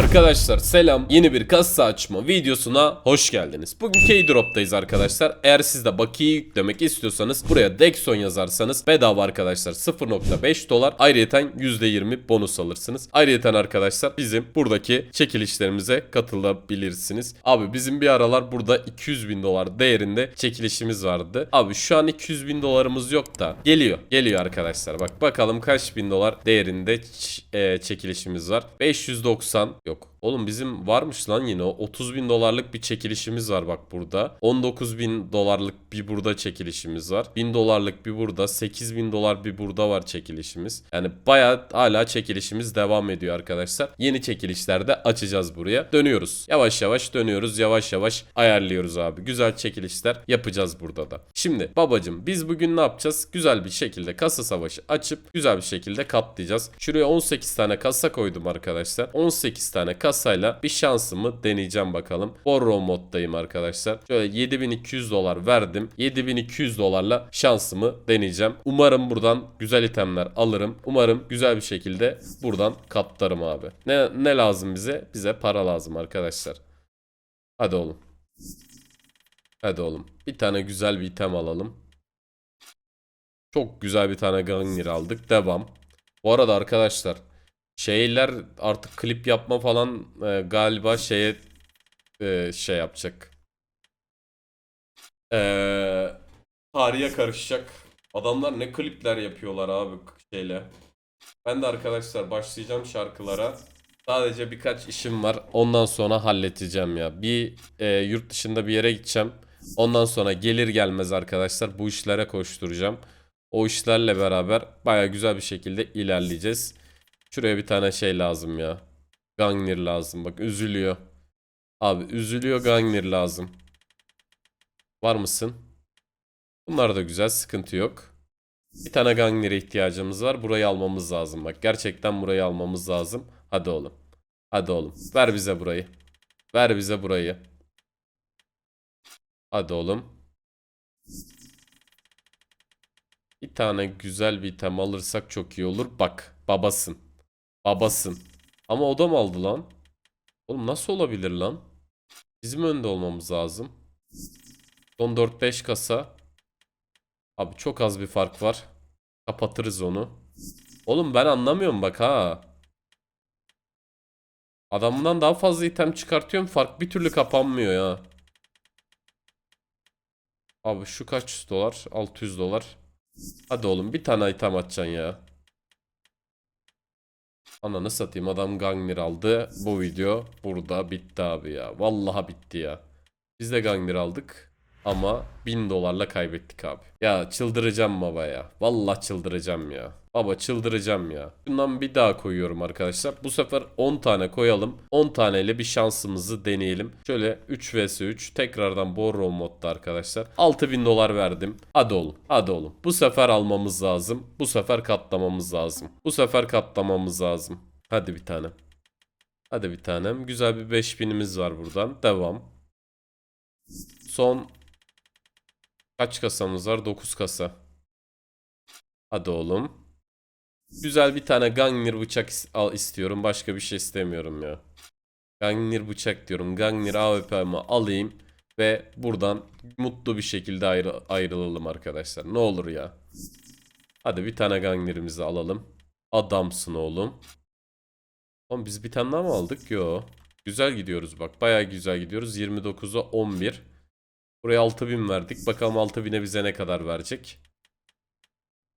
Arkadaşlar selam. Yeni bir kasa açma videosuna hoş geldiniz. Bugün Keydrop'tayız arkadaşlar. Eğer siz de bakiye yüklemek istiyorsanız buraya Dexon yazarsanız bedava arkadaşlar 0.5 dolar. Ayrıyeten %20 bonus alırsınız. Ayrıyeten arkadaşlar bizim buradaki çekilişlerimize katılabilirsiniz. Abi bizim bir aralar burada 200 bin dolar değerinde çekilişimiz vardı. Abi şu an 200 bin dolarımız yok da geliyor. Geliyor arkadaşlar. Bak bakalım kaç bin dolar değerinde e, çekilişimiz var. 590 yok. Yok. Oğlum bizim varmış lan yine o 30 bin dolarlık bir çekilişimiz var bak burada. 19 bin dolarlık bir burada çekilişimiz var. 1000 dolarlık bir burada. 8 bin dolar bir burada var çekilişimiz. Yani baya hala çekilişimiz devam ediyor arkadaşlar. Yeni çekilişlerde açacağız buraya. Dönüyoruz. Yavaş yavaş dönüyoruz. Yavaş yavaş ayarlıyoruz abi. Güzel çekilişler yapacağız burada da. Şimdi babacım biz bugün ne yapacağız? Güzel bir şekilde kasa savaşı açıp güzel bir şekilde katlayacağız. Şuraya 18 tane kasa koydum arkadaşlar. 18 tane kasayla bir şansımı deneyeceğim bakalım. Borrow moddayım arkadaşlar. Şöyle 7200 dolar verdim. 7200 dolarla şansımı deneyeceğim. Umarım buradan güzel itemler alırım. Umarım güzel bir şekilde buradan katlarım abi. Ne, ne lazım bize? Bize para lazım arkadaşlar. Hadi oğlum. Hadi oğlum. Bir tane güzel bir item alalım. Çok güzel bir tane Gangnir aldık. Devam. Bu arada arkadaşlar şeyler artık klip yapma falan e, galiba şeye e, şey yapacak. Eee tarihe karışacak. Adamlar ne klipler yapıyorlar abi şeyle. Ben de arkadaşlar başlayacağım şarkılara. Sadece birkaç işim var. Ondan sonra halledeceğim ya. Bir e, yurt dışında bir yere gideceğim. Ondan sonra gelir gelmez arkadaşlar bu işlere koşturacağım. O işlerle beraber baya güzel bir şekilde ilerleyeceğiz. Şuraya bir tane şey lazım ya. Gangnir lazım. Bak üzülüyor. Abi üzülüyor Gangnir lazım. Var mısın? Bunlar da güzel. Sıkıntı yok. Bir tane Gangnir'e ihtiyacımız var. Burayı almamız lazım. Bak gerçekten burayı almamız lazım. Hadi oğlum. Hadi oğlum. Ver bize burayı. Ver bize burayı. Hadi oğlum. Bir tane güzel bir item alırsak çok iyi olur. Bak babasın. Babasın. Ama o da mı aldı lan? Oğlum nasıl olabilir lan? Bizim önde olmamız lazım. Son 4-5 kasa. Abi çok az bir fark var. Kapatırız onu. Oğlum ben anlamıyorum bak ha. Adamdan daha fazla item çıkartıyorum. Fark bir türlü kapanmıyor ya. Abi şu kaç dolar? 600 dolar. Hadi oğlum bir tane item atacaksın ya. Ananı satayım adam Gangnir aldı. Bu video burada bitti abi ya. Vallahi bitti ya. Biz de Gangnir aldık. Ama 1000 dolarla kaybettik abi. Ya çıldıracağım baba ya. Vallahi çıldıracağım ya. Baba çıldıracağım ya. Bundan bir daha koyuyorum arkadaşlar. Bu sefer 10 tane koyalım. 10 taneyle bir şansımızı deneyelim. Şöyle 3 vs 3 tekrardan borrow modda arkadaşlar. 6000 dolar verdim. Hadi oğlum. Hadi oğlum. Bu sefer almamız lazım. Bu sefer katlamamız lazım. Bu sefer katlamamız lazım. Hadi bir tane. Hadi bir tanem. Güzel bir 5000'imiz var buradan. Devam. Son kaç kasamız var? 9 kasa. Hadi oğlum. Güzel bir tane Gangnir bıçak al istiyorum. Başka bir şey istemiyorum ya. Gangnir bıçak diyorum. Gangnir AWP'mi alayım ve buradan mutlu bir şekilde ayrı ayrılalım arkadaşlar. Ne olur ya. Hadi bir tane Gangnir'imizi alalım. Adamsın oğlum. Oğlum biz bir tane daha mı aldık? Yo. Güzel gidiyoruz bak. Bayağı güzel gidiyoruz. 29'a 11. Buraya 6000 verdik. Bakalım 6000'e bize ne kadar verecek.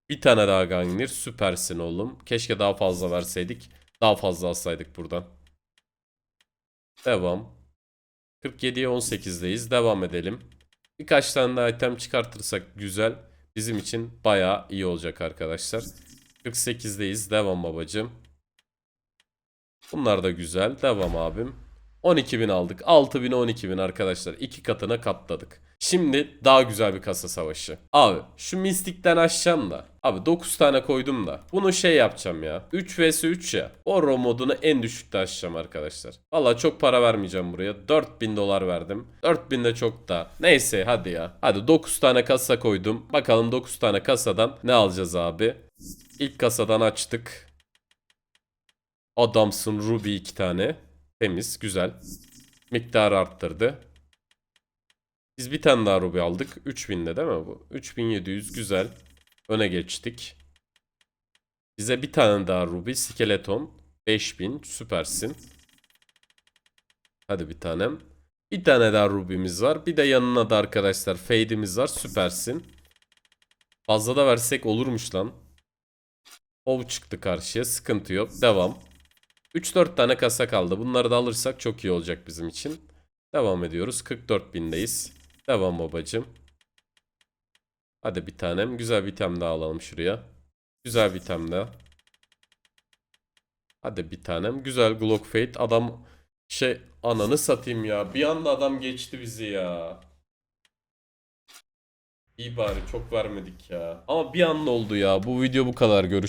Bir tane daha Gangnir. Süpersin oğlum. Keşke daha fazla verseydik. Daha fazla alsaydık buradan. Devam. 47'ye 18'deyiz. Devam edelim. Birkaç tane daha item çıkartırsak güzel. Bizim için bayağı iyi olacak arkadaşlar. 48'deyiz. Devam babacım. Bunlar da güzel. Devam abim. 12.000 aldık. 6.000 12.000 arkadaşlar. iki katına katladık. Şimdi daha güzel bir kasa savaşı. Abi şu mistikten aşacağım da. Abi 9 tane koydum da. Bunu şey yapacağım ya. 3 vs 3 ya. Oro modunu en düşükte aşacağım arkadaşlar. Valla çok para vermeyeceğim buraya. 4000 dolar verdim. 4000 de çok da. Neyse hadi ya. Hadi 9 tane kasa koydum. Bakalım 9 tane kasadan ne alacağız abi. İlk kasadan açtık. Adamsın Ruby 2 tane. Temiz, güzel. Miktarı arttırdı. Biz bir tane daha ruby aldık. 3000'de değil mi bu? 3700 güzel. Öne geçtik. Bize bir tane daha ruby. Skeleton. 5000 süpersin. Hadi bir tanem. Bir tane daha rubimiz var. Bir de yanına da arkadaşlar fade'imiz var. Süpersin. Fazla da versek olurmuş lan. Ov çıktı karşıya. Sıkıntı yok. Devam. 3-4 tane kasa kaldı. Bunları da alırsak çok iyi olacak bizim için. Devam ediyoruz. 44 bindeyiz. Devam babacım. Hadi bir tanem. Güzel bir tem daha alalım şuraya. Güzel bir tem daha. Hadi bir tanem. Güzel Glock Fate. Adam şey ananı satayım ya. Bir anda adam geçti bizi ya. İyi bari çok vermedik ya. Ama bir anda oldu ya. Bu video bu kadar. Görüşürüz.